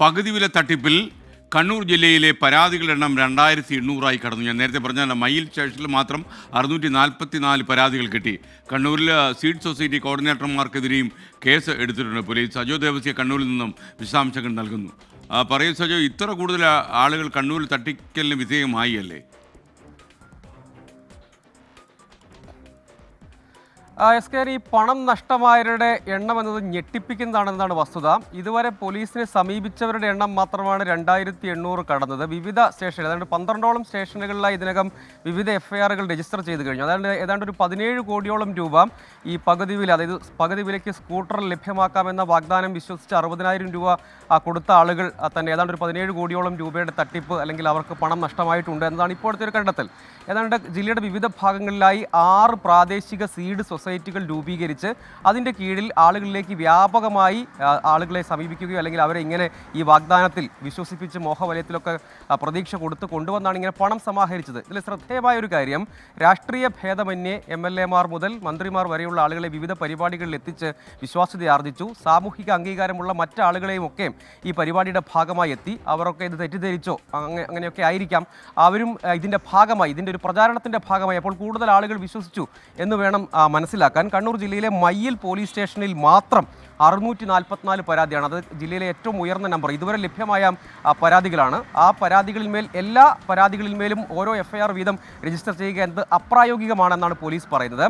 പകുതി വില തട്ടിപ്പിൽ കണ്ണൂർ ജില്ലയിലെ പരാതികളുടെ എണ്ണം രണ്ടായിരത്തി എണ്ണൂറായി കടന്നു. ഞാൻ നേരത്തെ പറഞ്ഞ മയിൽ സ്റ്റേഷനിൽ മാത്രം അറുന്നൂറ്റി നാൽപ്പത്തി നാല് പരാതികൾ കിട്ടി. കണ്ണൂരിൽ സീഡ് സൊസൈറ്റി കോർഡിനേറ്റർമാർക്കെതിരെയും കേസ് എടുത്തിട്ടുണ്ട് പോലീസ്. സജോ ദേവസ്യ കണ്ണൂരിൽ നിന്നും വിശദാംശങ്ങൾ നൽകുന്നു. പറയും സജോ ഇത്ര കൂടുതൽ ആളുകൾ കണ്ണൂരിൽ തട്ടിക്കലിന് വിധേയമായി അല്ലേ എസ് കെ ഈ പണം നഷ്ടമായവരുടെ എണ്ണം എന്നത് ഞെട്ടിപ്പിക്കുന്നതാണെന്നാണ് വസ്തുത. ഇതുവരെ പോലീസിനെ സമീപിച്ചവരുടെ എണ്ണം മാത്രമാണ് രണ്ടായിരത്തി എണ്ണൂറ് കടന്നത്. വിവിധ സ്റ്റേഷനുകൾ അതായത് പന്ത്രണ്ടോളം സ്റ്റേഷനുകളിലായി ഇതിനകം വിവിധ എഫ്ഐആറുകൾ രജിസ്റ്റർ ചെയ്ത് കഴിഞ്ഞു. അതായത് ഏതാണ്ട് ഒരു പതിനേഴ് കോടിയോളം രൂപ ഈ പകുതി വില അതായത് പകുതി വിലയ്ക്ക് സ്കൂട്ടർ ലഭ്യമാക്കാമെന്ന വാഗ്ദാനം വിശ്വസിച്ച് അറുപതിനായിരം രൂപ കൊടുത്ത ആളുകൾ തന്നെ ഏതാണ്ട് ഒരു പതിനേഴ് കോടിയോളം രൂപയുടെ തട്ടിപ്പ് അല്ലെങ്കിൽ അവർക്ക് പണം നഷ്ടമായിട്ടുണ്ട് എന്നതാണ് ഇപ്പോഴത്തെ ഒരു കണ്ടെത്തൽ. ഏതാണ്ട് ജില്ലയുടെ വിവിധ ഭാഗങ്ങളിലായി ആറ് പ്രാദേശിക സീഡ് സൊസൈറ്റികൾ രൂപീകരിച്ച് അതിന്റെ കീഴിൽ ആളുകളിലേക്ക് വ്യാപകമായി ആളുകളെ സമീപിക്കുകയോ അല്ലെങ്കിൽ അവരെ ഇങ്ങനെ ഈ വാഗ്ദാനത്തിൽ വിശ്വസിപ്പിച്ച് മോഹവലയത്തിലൊക്കെ പ്രതീക്ഷ കൊടുത്ത് കൊണ്ടുവന്നാണ് ഇങ്ങനെ പണം സമാഹരിച്ചത്. ഇതിൽ ശ്രദ്ധേയമായ ഒരു കാര്യം രാഷ്ട്രീയ ഭേദമന്യേ എം എൽ എമാർ മുതൽ മന്ത്രിമാർ വരെയുള്ള ആളുകളെ വിവിധ പരിപാടികളിൽ എത്തിച്ച് വിശ്വാസ്യത ആർജിച്ചു. സാമൂഹിക അംഗീകാരമുള്ള മറ്റാളുകളെയും ഒക്കെ ഈ പരിപാടിയുടെ ഭാഗമായി എത്തി. അവരൊക്കെ ഇത് തെറ്റിദ്ധരിച്ചോ അങ്ങനെ അങ്ങനെയൊക്കെ ആയിരിക്കാം. അവരും ഇതിന്റെ ഭാഗമായി ഇതിന്റെ ഒരു പ്രചാരണത്തിന്റെ ഭാഗമായി അപ്പോൾ കൂടുതൽ ആളുകൾ വിശ്വസിച്ചു എന്ന് വേണം ആ, മനസ്സിലാക്കാൻ കണ്ണൂർ ജില്ലയിലെ മയ്യിൽ പോലീസ് സ്റ്റേഷനിൽ മാത്രം അറുന്നൂറ്റി നാൽപ്പത്തിനാല് പരാതിയാണ്. അത് ജില്ലയിലെ ഏറ്റവും ഉയർന്ന നമ്പർ. ഇതുവരെ ലഭ്യമായ പരാതികളാണ്. ആ പരാതികളിന്മേൽ എല്ലാ പരാതികളിന്മേലും ഓരോ എഫ്ഐആർ വീതം രജിസ്റ്റർ ചെയ്യുക എന്നത് അപ്രായോഗികമാണെന്നാണ് പോലീസ് പറയുന്നത്.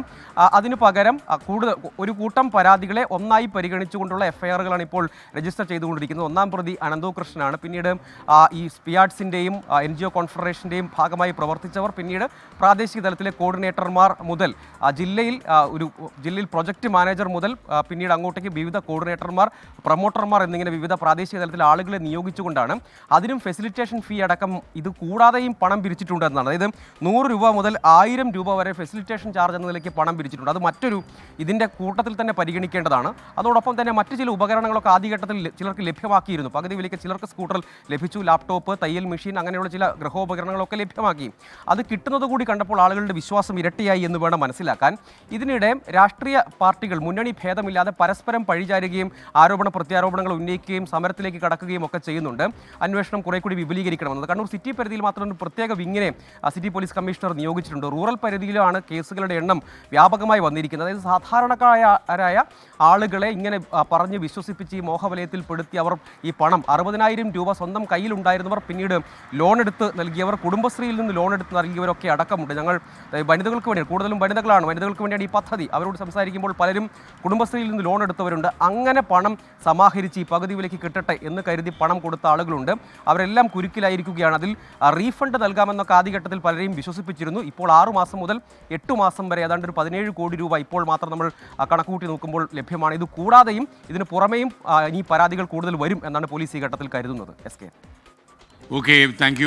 അതിനു പകരം കൂടുതൽ ഒരു കൂട്ടം പരാതികളെ ഒന്നായി പരിഗണിച്ചുകൊണ്ടുള്ള എഫ്ഐആറുകളാണ് ഇപ്പോൾ രജിസ്റ്റർ ചെയ്തുകൊണ്ടിരിക്കുന്നത്. ഒന്നാം പ്രതി അനന്തു കൃഷ്ണനാണ് പിന്നീട് ഈ സ്പിയാഡ്സിന്റെയും എൻ ജി ഒ കോൺഫെഡറേഷന്റെയും ഭാഗമായി പ്രവർത്തിച്ചവർ പിന്നീട് പ്രാദേശിക തലത്തിലെ കോർഡിനേറ്റർമാർ മുതൽ ജില്ലയിൽ ഒരു ജില്ലയിൽ പ്രൊജക്ട് മാനേജർ മുതൽ പിന്നീട് അങ്ങോട്ടേക്ക് വിവിധ കോർഡിനേറ്റർമാർ പ്രൊമോട്ടർമാർ എന്നിങ്ങനെ വിവിധ പ്രാദേശിക തലത്തിൽ ആളുകളെ നിയോഗിച്ചുകൊണ്ടാണ് അതിനും ഫെസിലിറ്റേഷൻ ഫീ അടക്കം ഇത് കൂടാതെയും പണം പിരിച്ചിട്ടുണ്ട് എന്നാണ്. അതായത് നൂറ് രൂപ മുതൽ ആയിരം രൂപ വരെ ഫെസിലിറ്റേഷൻ ചാർജ് എന്ന നിലയ്ക്ക് പണം പിരിച്ചിട്ടുണ്ട്. അത് മറ്റൊരു ഇതിന്റെ കൂട്ടത്തിൽ തന്നെ പരിഗണിക്കേണ്ടതാണ്. അതോടൊപ്പം തന്നെ മറ്റ് ചില ഉപകരണങ്ങളൊക്കെ ആദ്യഘട്ടത്തിൽ ചിലർക്ക് ലഭ്യമാക്കിയിരുന്നു. പകുതി വിലയ്ക്ക് ചിലർക്ക് സ്കൂട്ടർ ലഭിച്ചു ലാപ്ടോപ്പ് തയ്യൽ മെഷീൻ അങ്ങനെയുള്ള ചില ഗൃഹോപകരണങ്ങളൊക്കെ ലഭ്യമാക്കി. അത് കിട്ടുന്നത് കൂടി കണ്ടപ്പോൾ ആളുകളുടെ വിശ്വാസം ഇരട്ടിയായി എന്ന് വേണം മനസ്സിലാക്കാൻ. ഇതിനിടെ രാഷ്ട്രീയ പാർട്ടികൾ മുന്നണി ഭേദമില്ലാതെ പരസ്പരം പഴിചാരുകയും ആരോപണ പ്രത്യാരോപണങ്ങൾ ഉന്നയിക്കുകയും സമരത്തിലേക്ക് കടക്കുകയും ഒക്കെ ചെയ്യുന്നുണ്ട്. അന്വേഷണം കുറെ കൂടി വിപുലീകരിക്കണമെന്നത് കണ്ണൂർ സിറ്റി പരിധിയിൽ മാത്രം പ്രത്യേക വിങ്ങിനെ സിറ്റി പോലീസ് കമ്മീഷണർ നിയോഗിച്ചിട്ടുണ്ട്. റൂറൽ പരിധിയിലാണ് കേസുകളുടെ എണ്ണം വ്യാപകമായി വന്നിരിക്കുന്നത്. അതായത് സാധാരണക്കാരായ ആളുകളെ ഇങ്ങനെ പറഞ്ഞ് വിശ്വസിപ്പിച്ച് ഈ മോഹവലയത്തിൽ പെടുത്തി അവർ ഈ പണം അറുപതിനായിരം രൂപ സ്വന്തം കയ്യിലുണ്ടായിരുന്നവർ പിന്നീട് ലോൺ എടുത്ത് നൽകിയവർ കുടുംബശ്രീയിൽ നിന്ന് ലോൺ എടുത്ത് നൽകിയവരൊക്കെ അടക്കമുണ്ട്. ഞങ്ങൾ വനിതകൾക്ക് വേണ്ടി കൂടുതലും വനിതകളാണ് വനിതകൾക്ക് വേണ്ടിയാണ് ഈ പദ്ധതി. അവരോട് സംസാരിക്കുമ്പോൾ പലരും കുടുംബശ്രീയിൽ നിന്ന് ലോൺ എടുത്തവരുണ്ട് അങ്ങനെ പണം സമാഹരിച്ച് ഈ പകുതി വിലയ്ക്ക് കിട്ടട്ടെ എന്ന് കരുതി പണം കൊടുത്ത ആളുകളുണ്ട്. അവരെല്ലാം കുരുക്കിലായിരിക്കുകയാണ്. അതിൽ റീഫണ്ട് നൽകാമെന്നൊക്കെ ആദ്യഘട്ടത്തിൽ പലരെയും വിശ്വസിപ്പിച്ചിരുന്നു. ഇപ്പോൾ ആറു മാസം മുതൽ എട്ട് മാസം വരെ ഏതാണ്ട് ഒരു പതിനേഴ് കോടി രൂപ ഇപ്പോൾ മാത്രം നമ്മൾ കണക്കുകൂട്ടി നോക്കുമ്പോൾ ലഭ്യമാണ്. ഇത് കൂടാതെയും ഇതിന് പുറമേയും ഇനി പരാതികൾ കൂടുതൽ വരും എന്നാണ് പോലീസ് ഈ ഘട്ടത്തിൽ കരുതുന്നത്. S K. Okay thank